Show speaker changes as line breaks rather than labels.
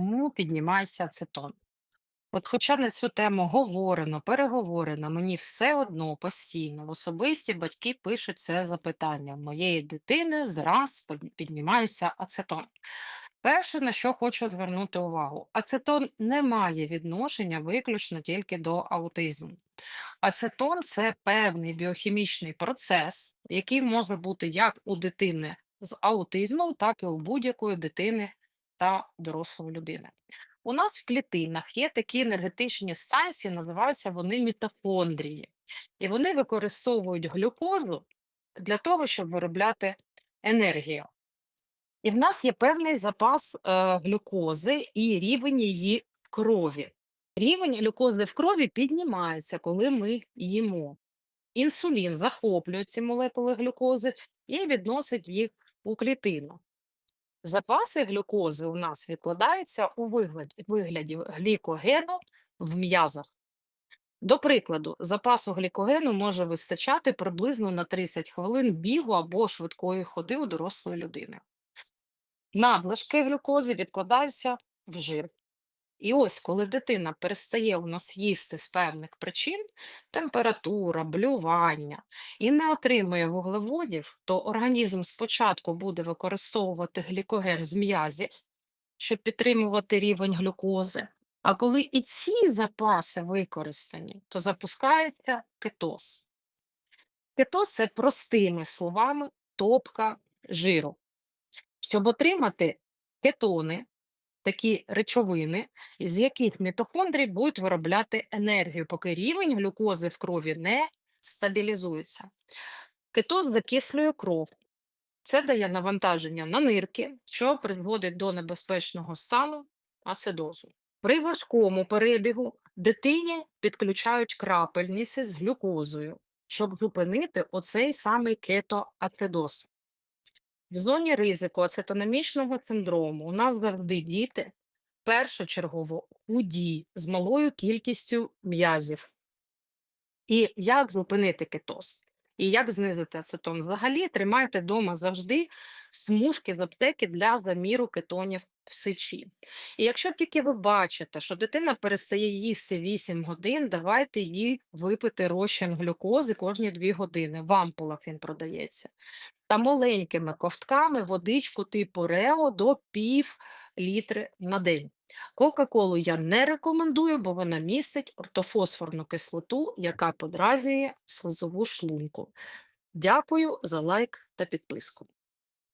чому піднімається ацетон? От хоча на цю тему говорено, переговорено, мені все одно постійно в особисті батьки пишуть це запитання. Моєї дитини зраз піднімається ацетон. Перше, на що хочу звернути увагу, ацетон не має відношення виключно тільки до аутизму. Ацетон це певний біохімічний процес, який може бути як у дитини з аутизмом, так і у будь-якої дитини та дорослої людини. У нас в клітинах є такі енергетичні станції, називаються вони мітохондрії, і вони використовують глюкозу для того, щоб виробляти енергію. І в нас є певний запас е, глюкози і рівень її в крові. Рівень глюкози в крові піднімається, коли ми їмо. Інсулін захоплює ці молекули глюкози і відносить їх у клітину. Запаси глюкози у нас відкладаються у вигляді, глікогену в м'язах. До прикладу, запасу глікогену може вистачати приблизно на 30 хвилин бігу або швидкої ходи у дорослої людини. Надлишки глюкози відкладаються в жир. І ось, коли дитина перестає у нас їсти з певних причин, температура, блювання, і не отримує вуглеводів, то організм спочатку буде використовувати глікоген з м'язів, щоб підтримувати рівень глюкози. А коли і ці запаси використані, то запускається кетоз. Кетоз це простими словами топка жиру. Щоб отримати кетони, такі речовини, з яких мітохондрії будуть виробляти енергію, поки рівень глюкози в крові не стабілізується. Кетоз закислює кров. Це дає навантаження на нирки, що призводить до небезпечного стану ацидозу. При важкому перебігу дитині підключають крапельниці з глюкозою, щоб зупинити оцей самий кетоацидоз. В зоні ризику ацетономічного синдрому у нас завжди діти першочергово худі з малою кількістю м'язів. І як зупинити кетоз? І як знизити ацетон? Взагалі тримайте вдома завжди смужки з аптеки для заміру кетонів в сечі. І якщо тільки ви бачите, що дитина перестає їсти 8 годин, давайте їй випити розчин глюкози кожні 2 години. В ампулах він продається. Та маленькими ковтками водичку типу Рео до пів літри на день. Кока-колу я не рекомендую, бо вона містить ортофосфорну кислоту, яка подразнює слизову шлунку. Дякую за лайк та підписку.